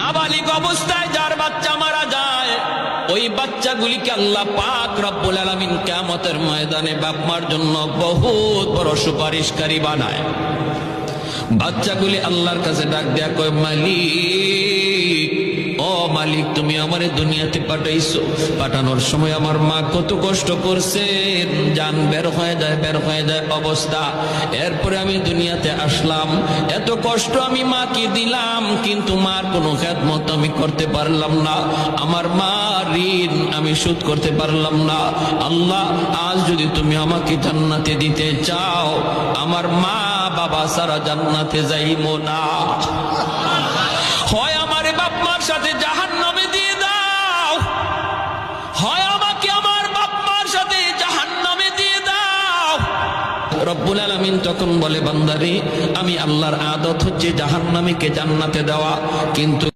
নাবালিক অবস্থায় যার বাচ্চা মারা যায়, ওই বাচ্চাগুলিকে আল্লাহ পাক রব্বুল আলমিন কেমতের ময়দানে ব্যাপার জন্য বহুত বড় সুপারিশকারী বানায়। বাচ্চাগুলি আল্লাহর কাছে ডাক দেয়া কয়, মালিক মালিক, তুমি আমারে দুনিয়াতে পাঠাইছো। পাঠানোর সময় আমার মা কত কষ্ট করছে। জান বের হয়ে যায়, বের হয়ে যায় অবস্থা। এরপরে আমি দুনিয়াতে আসলাম। এত কষ্ট আমি মাকে দিলাম, কিন্তু মার কোনো খেদমত আমি করতে পারলাম না। আমার মা ঋণ আমি শোধ করতে পারলাম না। আল্লাহ, আজ যদি তুমি আমাকে জান্নাতে দিতে চাও, আমার মা বাবা সারা জান্নাতে যাইব না। হয় আমার বাপ মার সাথে রব্বুল আলমিন তখন বলে বান্দারি আমি আল্লাহর আদত হচ্ছে জাহান্নামীকে জান্নাতে দেওয়া কিন্তু